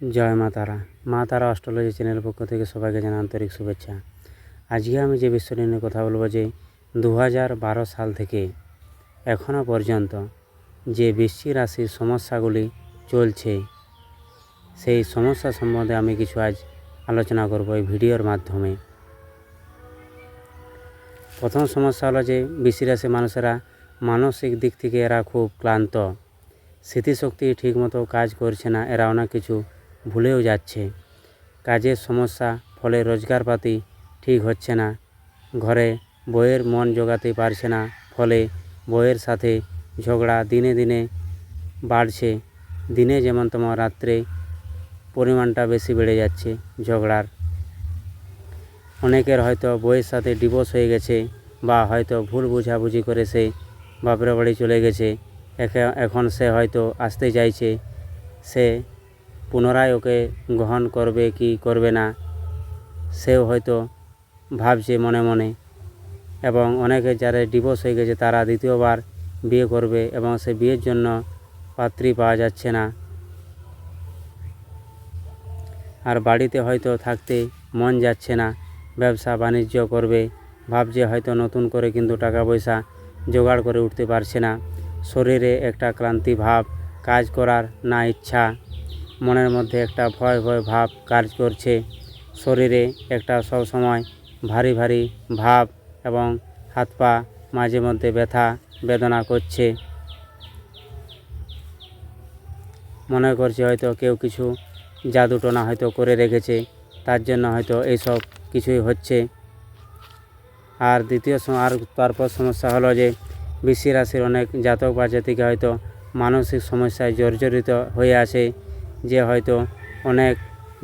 জয় মা তারা। মা তারা অস্ট্রোলজি চ্যানেলের পক্ষ থেকে সবাইকে জানা আন্তরিক শুভেচ্ছা। আজকে আমি যে বিষয়টি নিয়ে কথা বলব যে দু হাজার বারো সাল থেকে এখনও পর্যন্ত যে বৃষ্টি রাশির সমস্যাগুলি চলছে, সেই সমস্যা সম্বন্ধে আমি কিছু আজ আলোচনা করব এই ভিডিওর মাধ্যমে। প্রথম সমস্যা হলো যে বৃশ্চিক রাশির মানুষেরা মানসিক দিক থেকে এরা খুব ক্লান্ত, স্মৃতিশক্তি ঠিকমতো কাজ করছে না, এরা অনেক কিছু ভুলেও যাচ্ছে। কাজের সমস্যা, ফলে রোজগারপাতি ঠিক হচ্ছে না। ঘরে বইয়ের মন জোগাতে পারছে না, ফলে বইয়ের সাথে ঝগড়া দিনে দিনে বাড়ছে। দিনে যেমন তোমার রাত্রে পরিমাণটা বেশি বেড়ে যাচ্ছে ঝগড়ার। অনেকের হয়তো বইয়ের সাথে ডিভোর্স হয়ে গেছে বা হয়তো ভুল বুঝাবুঝি করে সে বাপের বাড়ি চলে গেছে। এখন সে হয়তো আসতে চাইছে। সে পুনরায় ওকে গ্রহণ করবে কি করবে না, সেও হয়তো ভাবছে মনে মনে। এবং অনেকে যারা ডিভোর্স হয়ে গেছে, তারা দ্বিতীয়বার বিয়ে করবে এবং সে বিয়ের জন্য পাত্রী পাওয়া যাচ্ছে না। আর বাড়িতে হয়তো থাকতে মন যাচ্ছে না, ব্যবসা বাণিজ্য করবে, ভাবছে হয়তো নতুন করে কিন্তু টাকা পয়সা জোগাড় করে উঠতে পারছে না। শরীরে একটা ক্লান্তি ভাব, কাজ করার না ইচ্ছা। মনের মধ্যে একটা ভয় ভয় ভাব কাজ করছে। শরীরে একটা সব সময় ভারী ভারী ভাব এবং হাত পা মাঝে মধ্যে ব্যথা, বেদনা করছে। মনে করছে হয়তো কেউ কিছু জাদুটোনা হয়তো করে রেখেছে, তার জন্য হয়তো এইসব কিছুই হচ্ছে। আর দ্বিতীয় আর তারপর সমস্যা হলো যে বৃশ্চিক রাশির অনেক জাতক বা জাতিকা হয়তো মানসিক সমস্যায় জর্জরিত হয়ে আছে। যে হয়তো অনেক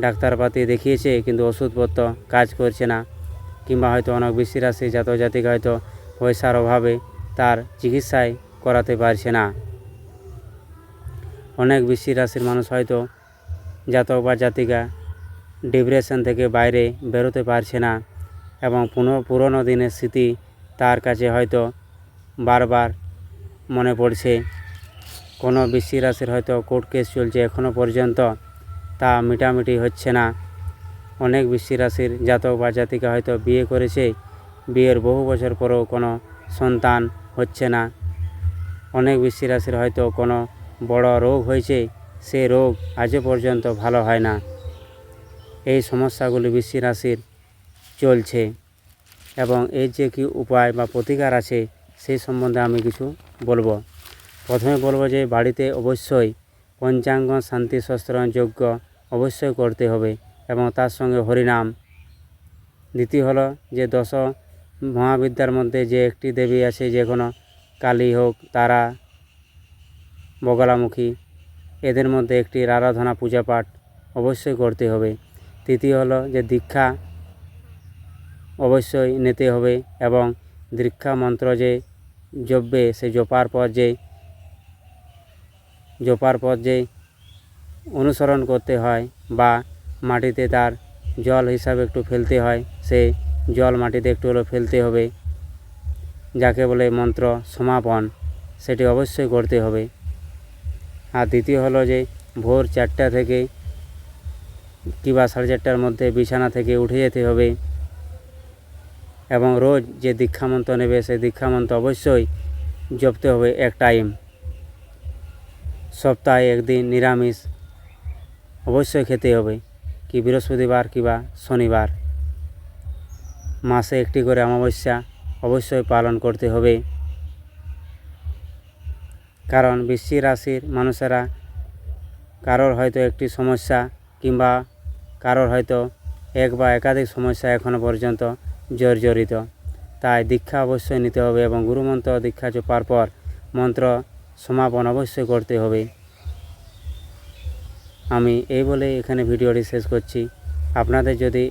ডাক্তারপাতি দেখিয়েছে, কিন্তু ওষুধপত্র কাজ করছে না, কিংবা হয়তো অনেক বৃশ্চিক রাশির জাতক জাতিকা হয়তো পয়সার অভাবে তার চিকিৎসায় করাতে পারছে না। অনেক বৃশ্চিক রাশির মানুষ হয়তো জাতক বা জাতিকা ডিপ্রেশন থেকে বাইরে বেরোতে পারছে না, এবং পুনঃ, পুরনো দিনের স্মৃতি তার কাছে হয়তো বারবার মনে পড়ছে। কোনো বৃশ্চিক রাশির হয়তো কোর্ট কেস চলছে এখনও পর্যন্ত, তা মিটামিটি হচ্ছে না। অনেক বৃশ্চিক রাশির জাতক বা জাতিকা হয়তো বিয়ে করেছে, বিয়ের বহু বছর পরেও কোনো সন্তান হচ্ছে না। অনেক বৃশ্চিক রাশির হয়তো কোনো বড় রোগ হয়েছে, সে রোগ আজও পর্যন্ত ভালো হয় না। এই সমস্যাগুলি বৃশ্চিক রাশির চলছে এবং এর যে কি উপায় বা প্রতিকার আছে সেই সম্বন্ধে আমি কিছু বলব। প্রথমে বলব যে বাড়িতে অবশ্যই পঞ্চাঙ্গ শান্তি শস্ত্রণ যজ্ঞ অবশ্যই করতে হবে এবং তার সঙ্গে হরিনাম। দ্বিতীয় হলো যে দশ মহাবিদ্যার মধ্যে যে একটি দেবী আছে, যে কোনো কালী হোক, তারা বগলামুখী, এদের মধ্যে একটি আরাধনা, পূজা পাঠ অবশ্যই করতে হবে। তৃতীয় হলো যে দীক্ষা অবশ্যই নিতে হবে এবং দীক্ষা মন্ত্র যে জপবে সে জপার পর যে জপার পর যে অনুসরণ করতে হয় বা মাটিতে তার জল হিসাবে একটু ফেলতে হয়, সে জল মাটিতে একটু হলেও ফেলতে হবে। যাকে বলে মন্ত্র সমাপন, সেটি অবশ্যই করতে হবে। আর দ্বিতীয় হলো যে ভোর চারটা থেকে কিংবা সাড়ে চারটার মধ্যে বিছানা থেকে উঠে যেতে হবে। এবং রোজ যে দীক্ষামন্ত্র নেবে সেই দীক্ষামন্ত্র অবশ্যই জপতে হবে এক টাইম সপ্তাহে একদিন নিরামিষ। অবশ্যই খেতে হবে, কি বৃহস্পতিবার কিংবা শনিবার। মাসে একটি করে অমাবস্যা অবশ্যই পালন করতে হবে। কারণ বৃশ্চিক রাশির মানুষেরা কারোর হয়তো একটি সমস্যা কিংবা কারোর হয়তো এক বা একাধিক সমস্যা এখনও পর্যন্ত জর্জরিত। তাই দীক্ষা অবশ্যই নিতে হবে এবং গুরুমন্ত্র দীক্ষা চোপার পর মন্ত্র সমাপন অবশ্যই করতে হবে। আমি এই বলে এখানে ভিডিওটি শেষ করছি। আপনাদের যদি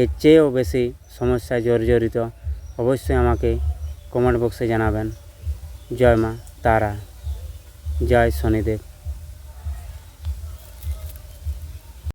এর চেয়েও বেশি সমস্যায় জর্জরিত, অবশ্যই আমাকে কমেন্ট বক্সে জানাবেন। জয় মা, তারা। জয় শনিদেব।